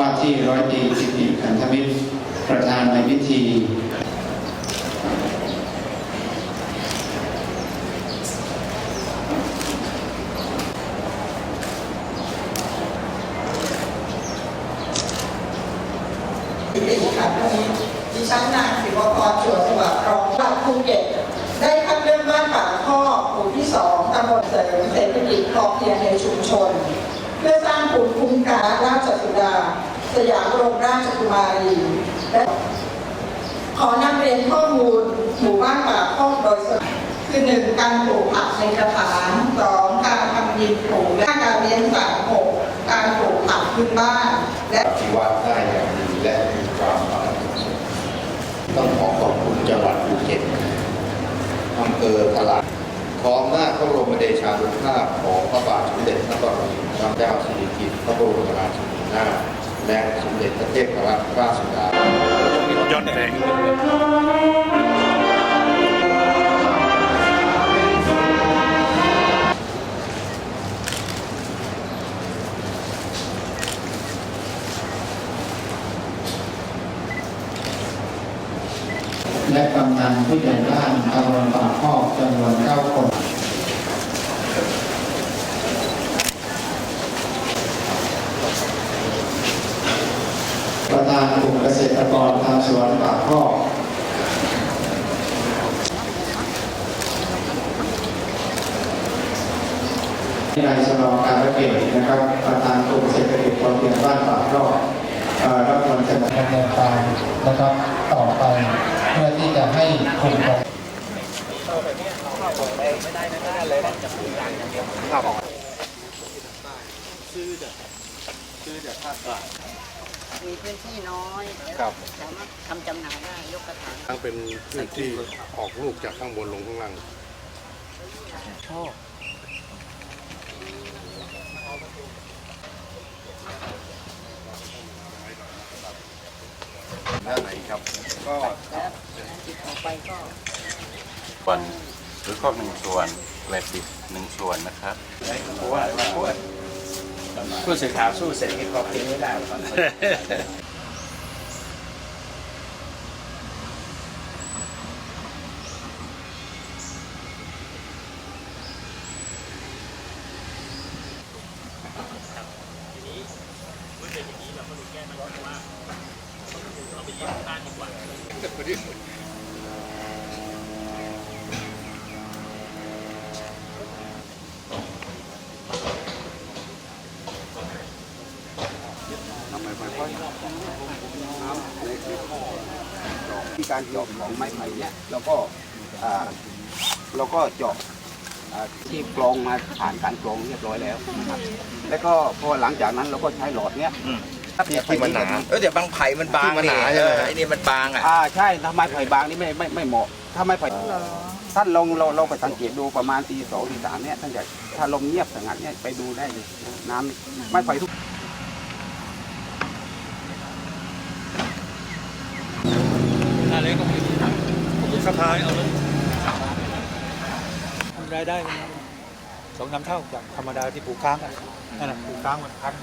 ว่าที่ร้อยตรีสิริขันธมิตรประธานในพิธีดิฉันค่ะวันนี้ดิฉันนางศิวพรชวนสวัสดิ์รองจังหวัดภูเก็ตได้คัดเลือกบ้านป่าข้อหมู่ที่สองตำบลเสริมเศรษฐกิจพอเพียงในชุมชน เพื่อสร้างภูมิคุ้มกันราชสุดา ส ยามบรมราชกุมารีและขอนำเรียนข้อมูลหมู่บ้านป่าข้อโดยสรุปคือหนึ่งการปลูกผักในกระถางสองการทำดินปลูกและการเลี้ยงสัตว์หกการปลูกผักพื้นบ้าน และที่วัดได้อย่างดีและมีความภาคภูมิใจต้องขอขอบคุณจังหวัดภูเก็ตอำเภอตลาดขออำนาพระบรมเดชานุภาพของพระบาทสมเด็จพระบรมพระเจ้าสิริกิติ์พระบรมราชินีนาถ และสมเด็จพระเทพรัตนราชสุดายอดแดงและกำนันผู้ใหญ่บ้านตำบลปากคอกจำนวนเก้าคน ประ ธานกลุ่มเกษตรกรทำสวนปากคอกนายชะลอการระเกตนะครับประธานกลุ่มเศรษฐกิจพอเพียงบ้านปากคอกเอ่อรับควรจะดำเนินการนะครับต่อไปเพื่อที่จะให้กลุ่มของมีพื้อเด็ดห้าบาท นที่น้อยครับ สามารถทำจำหน่ายได้ยกกระถางทั้งเป็นพื้นที่ออกลูกจากข้างบนลงข้างล่าง ชอบด้านไหนครับ ก็แล้วติดต่อไปก็ส่วนหรือครอบหนึ่งส่วนแกลบดิบหนึ่งส่วนนะครับ ผู้สื่อข่าวสู้เศรษฐกิจพอเพียงไม่ได้หรอกครับ ที่การเจาะของไม้ไผ่เนี่ยเราก็อ่าเราก็เจาะอ่าที่กรองมาผ่านการกรองเรียบร้อยแล้วนะครับแล้วก็พอหลังจากนั้นเราก็ใช้หลอดเนี้ยที่มันหนาเออเดี๋ยวบางไผ่มันบางที่มันหนานี่ใช่ไหมเออไอ้นี่มันบางอะอ่าใช่ถ้าไม้ไผ่บางนี่ไม่ไม่ไม่เหมาะ ถ้าไม้ไผ่ท่านลองเราเราไปสังเกตดูประมาณตีสองตีสามเนี่ยท่านจะถ้าลมเงียบสงัดเนี่ยไปดูได้เลยน้ำไม้ไผ่ทุก อะไรก็มีสะพายเอาเลย รายได้มันสองสามเท่าจากธรรมดาที่ปลูกค้างกันนั่นแหละปลูกค้างมันพัน